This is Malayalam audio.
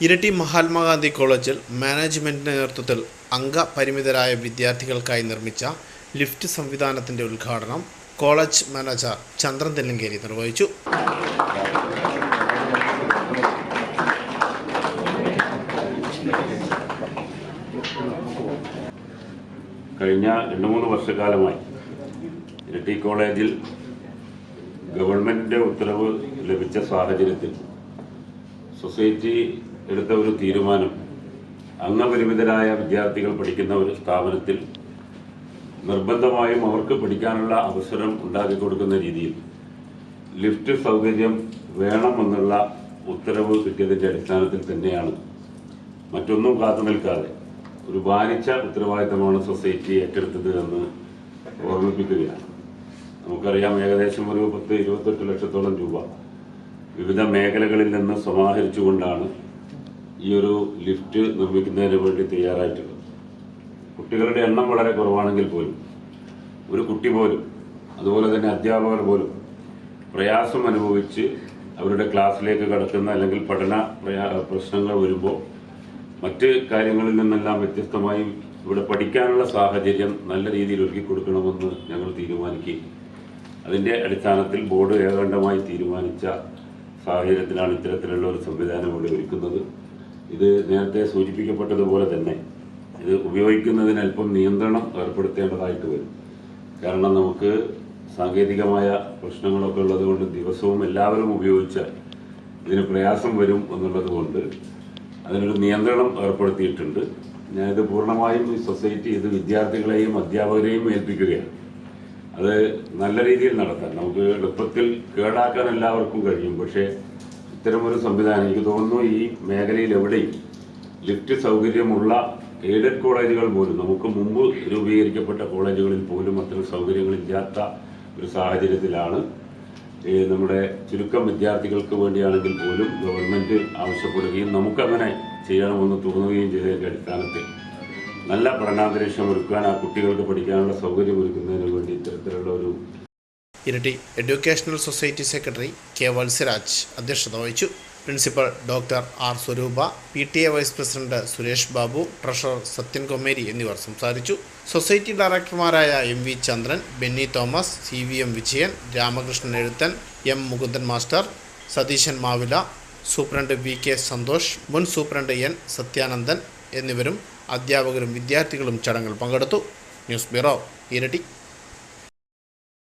ഇരട്ടി മഹാത്മാഗാന്ധി കോളേജിൽ മാനേജ്മെന്റിന്റെ നേതൃത്വത്തിൽ അംഗപരിമിതരായ വിദ്യാർത്ഥികൾക്കായി നിർമ്മിച്ച ലിഫ്റ്റ് സംവിധാനത്തിന്റെ ഉദ്ഘാടനം കോളേജ് മാനേജർ ചന്ദ്രൻ തെല്ലങ്കേരി നിർവഹിച്ചു. കഴിഞ്ഞ രണ്ട് മൂന്ന് വർഷക്കാലമായി ഇരട്ടി കോളേജിൽ ഗവൺമെന്റിന്റെ ഉത്തരവ് ലഭിച്ച സാഹചര്യത്തിൽ സൊസൈറ്റി എടുത്ത ഒരു തീരുമാനം അംഗപരിമിതരായ വിദ്യാർത്ഥികൾ പഠിക്കുന്ന ഒരു സ്ഥാപനത്തിൽ നിർബന്ധമായും അവർക്ക് പഠിക്കാനുള്ള അവസരം ഉണ്ടാക്കി കൊടുക്കുന്ന രീതിയിൽ ലിഫ്റ്റ് സൗകര്യം വേണമെന്നുള്ള ഉത്തരവ് കിട്ടിയതിന്റെ അടിസ്ഥാനത്തിൽ തന്നെയാണ്. മറ്റൊന്നും കാത്തു നിൽക്കാതെ ഒരു വാനിച്ച ഉത്തരവാദിത്തമാണ് സൊസൈറ്റി ഏറ്റെടുത്തത് എന്ന് ഓർമ്മിപ്പിക്കുകയാണ്. നമുക്കറിയാം ഏകദേശം ഒരു പത്ത് ഇരുപത്തെട്ട് ലക്ഷത്തോളം രൂപ വിവിധ മേഖലകളിൽ നിന്ന് സമാഹരിച്ചുകൊണ്ടാണ് ഈ ഒരു ലിഫ്റ്റ് നിർമ്മിക്കുന്നതിന് വേണ്ടി തയ്യാറായിട്ടുള്ളത് കുട്ടികളുടെ എണ്ണം വളരെ കുറവാണെങ്കിൽ പോലും ഒരു കുട്ടി പോലും അതുപോലെ തന്നെ അധ്യാപകർ പോലും പ്രയാസം അനുഭവിച്ച് അവരുടെ ക്ലാസ്സിലേക്ക് കടക്കുന്ന അല്ലെങ്കിൽ പഠന പ്രശ്നങ്ങൾ വരുമ്പോൾ മറ്റ് കാര്യങ്ങളിൽ നിന്നെല്ലാം വ്യത്യസ്തമായി ഇവിടെ പഠിക്കാനുള്ള സാഹചര്യം നല്ല രീതിയിൽ ഒരുക്കി കൊടുക്കണമെന്ന് ഞങ്ങൾ തീരുമാനിക്കുകയും അതിന്റെ അടിസ്ഥാനത്തിൽ ബോർഡ് ഏകാണ്ടമായി തീരുമാനിച്ച സാഹചര്യത്തിലാണ് ഇത്തരത്തിലുള്ള ഒരു സംവിധാനം ഇവിടെ ഒരുക്കുന്നത്. ഇത് നേരത്തെ സൂചിപ്പിക്കപ്പെട്ടതുപോലെ തന്നെ ഇത് ഉപയോഗിക്കുന്നതിന് അല്പം നിയന്ത്രണം ഏർപ്പെടുത്തേണ്ടതായിട്ട് വരും. കാരണം നമുക്ക് സാങ്കേതികമായ പ്രശ്നങ്ങളൊക്കെ ഉള്ളതുകൊണ്ട് ദിവസവും എല്ലാവരും ഉപയോഗിച്ചാൽ ഇതിന് പ്രയാസം വരും എന്നുള്ളത് കൊണ്ട് അതിനൊരു നിയന്ത്രണം ഏർപ്പെടുത്തിയിട്ടുണ്ട്. ഞാനിത് പൂർണമായും ഈ സൊസൈറ്റി ഇത് വിദ്യാർത്ഥികളെയും അധ്യാപകരെയും ഏൽപ്പിക്കുകയാണ്. അത് നല്ല രീതിയിൽ നടത്താൻ നമുക്ക് എളുപ്പത്തിൽ കേടാക്കാൻ എല്ലാവർക്കും കഴിയും. പക്ഷേ ഇത്തരമൊരു സംവിധാനം എനിക്ക് തോന്നുന്നു ഈ മേഖലയിൽ എവിടെയും ലിഫ്റ്റ് സൗകര്യമുള്ള എയ്ഡഡ് കോളേജുകൾ പോലും നമുക്ക് മുമ്പ് രൂപീകരിക്കപ്പെട്ട കോളേജുകളിൽ പോലും അത്തരം സൗകര്യങ്ങളില്ലാത്ത ഒരു സാഹചര്യത്തിലാണ്. നമ്മുടെ ചുരുക്കം വിദ്യാർത്ഥികൾക്ക് വേണ്ടിയാണെങ്കിൽ പോലും ഗവൺമെന്റ് ആവശ്യപ്പെടുകയും നമുക്കങ്ങനെ ചെയ്യണമെന്ന് തോന്നുകയും ചെയ്തതിന്റെ അടിസ്ഥാനത്തിൽ നല്ല പഠനാന്തരീക്ഷം ഒരുക്കാൻ ആ കുട്ടികൾക്ക് പഠിക്കാനുള്ള സൗകര്യം ഒരുക്കുന്നതിന് വേണ്ടി ഇത്തരത്തിലുള്ള ഒരു ഇരട്ടി educational society secretary K Valsaraj അധ്യക്ഷത വഹിച്ചു. Principal doctor R Swaroopa P T A vice president Suresh Babu treasurer Sathyan Komeri എന്നിവർ സംസാരിച്ചു. Society ഡയറക്ടർമാരായ M V Chandran Benny Thomas C V M Vijayan Ramakrishnan Ezhuthan M Mukundan master Satheesan Mavila superintendent V K Santhosh മുൻ സൂപ്രണ്ട് എൻ സത്യാനന്ദൻ എന്നിവരും അധ്യാപകരും വിദ്യാർത്ഥികളും ചടങ്ങിൽ പങ്കെടുത്തു. ന്യൂസ് ബ്യൂറോ ഇരട്ടി.